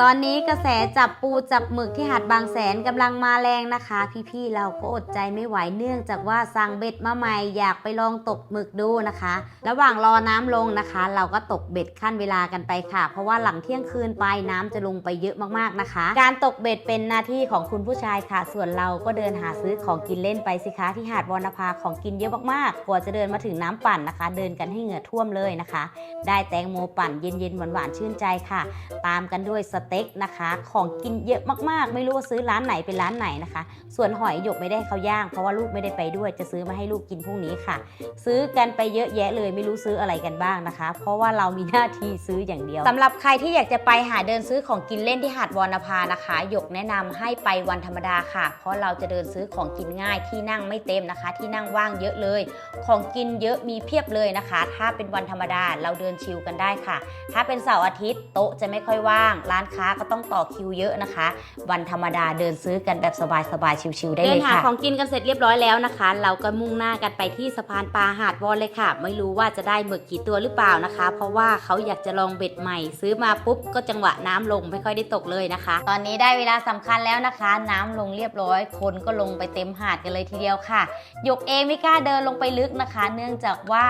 ตอนนี้กระแสจับปูจับหมึกที่หาดบางแสนกำลังมาแรงนะคะ พี่ๆเราก็อดใจไม่ไหวเนื่องจากว่าสั่งเบ็ดมาใหม่อยากไปลองตกหมึกดูนะคะ ระหว่างรอน้ำลงนะคะ เราก็ตกเบ็ดขั้นเวลากันไปค่ะ เพราะว่าหลังเที่ยงคืนไปน้ำจะลงไปเยอะมากๆนะคะ การตกเบ็ดเป็นหน้าที่ของคุณผู้ชายค่ะ ส่วนเราก็เดินหาซื้อของกินเล่นไปสิคะที่หาดวรรณภาของกินเยอะมากๆกว่าจะเดินมาถึงน้ำปั่นนะคะ เดินกันให้เหงื่อท่วมเลยนะคะ ได้แตงโมปั่นเย็นๆหวานๆชื่นใจค่ะ ตามกันด้วยสเต็กนะคะ ของกินเยอะมากๆ ไม่รู้ว่าซื้อร้านไหนเป็นร้านไหนนะคะ ส่วนหอยหยกไม่ได้เขาย่าง เพราะว่าลูกไม่ได้ไปด้วย จะซื้อมาให้ลูกกินพรุ่งนี้ค่ะ ซื้อกันไปเยอะแยะเลยไม่รู้ซื้ออะไรกันบ้างนะคะ เพราะว่าเรามีหน้าที่ซื้ออย่างเดียวสำหรับใครที่อยากจะไปหาเดินซื้อของกินเล่นที่หาดวรรณภานะคะหยกแนะนำให้ไปวันธรรมดาค่ะ เพราะเราจะเดินซื้อของกินง่ายที่นั่งไม่เต็มนะคะ ที่นั่งว่างเยอะเลย ของกินเยอะมีเพียบเลยนะคะ ถ้าเป็นวันธรรมดาเราเดินชิลกันได้ค่ะ ถ้าเป็นเสาร์อาทิตย์โต๊ะจะไม่ค่อยว่างร้านค้าก็ต้องต่อคิวเยอะนะคะ วันธรรมดาเดินซื้อกันแบบสบายๆชิลๆได้เลยค่ะเดินหาของกินกันเสร็จเรียบร้อยแล้วนะคะ เราก็มุ่งหน้ากันไปที่สะพานปลาหาดวอนเลยค่ะ ไม่รู้ว่าจะได้หมึกกี่ตัวหรือเปล่านะคะ เพราะว่าเขาอยากจะลองเบ็ดใหม่ ซื้อมาปุ๊บก็จังหวะน้ำลงไม่ค่อยได้ตกเลยนะคะ ตอนนี้ได้เวลาสำคัญแล้วนะคะ น้ำลงเรียบร้อย คนก็ลงไปเต็มหาดกันเลยทีเดียวค่ะหยกเองไม่กล้าเดินลงไปลึกนะคะ เนื่องจากว่า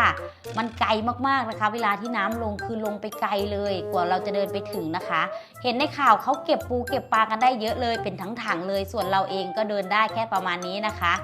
มันไกลมากๆนะคะ เวลาที่น้ำลงคือลงไปไกลเลย กว่าเราจะเดินไปถึงนะคะเห็นในข่าวเขาเก็บปูเก็บปลากันได้เยอะเลยเป็นทั้งถังเลย ส่วนเราเองก็เดินได้แค่ประมาณนี้นะคะ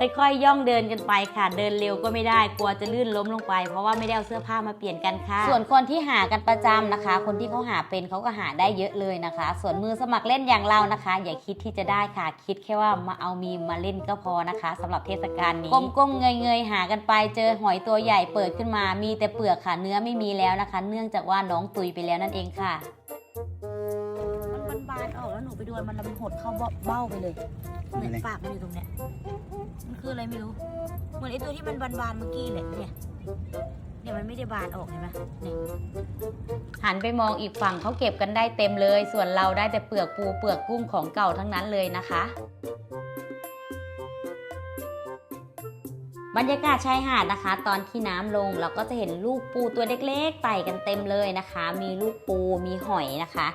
ค่อยๆย่องเดินกันไปค่ะ เดินเร็วก็ไม่ได้กลัวจะลื่นล้มลงไป เพราะว่าไม่ได้เอาเสื้อผ้ามาเปลี่ยนกันค่ะ ส่วนคนที่หากันประจำนะคะ คนที่เขาหาเป็นเขาก็หาได้เยอะเลยนะคะ ส่วนมือสมัครเล่นอย่างเรานะคะ อย่าคิดที่จะได้ค่ะ คิดแค่ว่ามาเอามีมาเล่นก็พอนะคะสำหรับเทศกาลนี้ก้มๆเงยๆหากันไปเจอหอยตัวใหญ่เปิดขึ้นมามีแต่เปลือกค่ะเนื้อไม่มีแล้วนะคะ เนื่องจากว่าน้องตุยไปแล้วนั่นเองค่ะ ออกแล้วหนูไปดูมันมันหดเข้าเบ้าไปเลยเนี่ยปากมันอยู่ตรงเนี้ยมันคืออะไรไม่รู้ เหมือนไอตัวที่มันบานๆเมื่อกี้เลยเนี่ยเนี่ยมันไม่ได้บานออกเห็นไหมเนี่ยหันไปมองอีกฝั่งเขาเก็บกันได้เต็มเลย ส่วนเราได้แต่เปลือกปูเปลือกกุ้งของเก่าทั้งนั้นเลยนะคะ บรรยากาศชายหาดนะคะ ตอนที่น้ำลงเราก็จะเห็นลูกปูตัวเล็กๆไต่กันเต็มเลยนะคะ มีลูกปูมีหอยนะคะ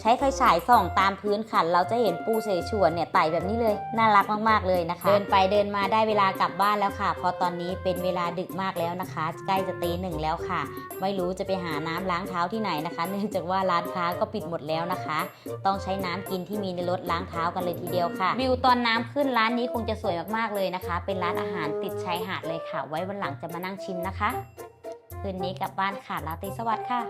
ใช้ไฟฉายส่องตามพื้นค่ะเราจะเห็นปูเสฉวนเนี่ยไต่แบบนี้เลยน่ารักมากๆเลยนะคะ เดินไปเดินมาได้เวลากลับบ้านแล้วค่ะพราะตอนนี้เป็นเวลาดึกมากแล้วนะคะ ใกล้จะตีหนึ่งแล้วค่ะ ไม่รู้จะไปหาน้ำล้างเท้าที่ไหนนะคะ เนื่องจากว่าร้านค้าก็ปิดหมดแล้วนะคะ ต้องใช้น้ำกินที่มีในรถล้างเท้ากันเลยทีเดียวค่ะวิวตอนน้ำขึ้นร้านนี้คงจะสวยมากๆเลยนะคะ เป็นร้านอาหารติดชายหาดเลยค่ะ ไว้วันหลังจะมานั่งชิมนะคะ คืนนี้กลับบ้านค่ะลาตรีสวัสดิ์ค่ะ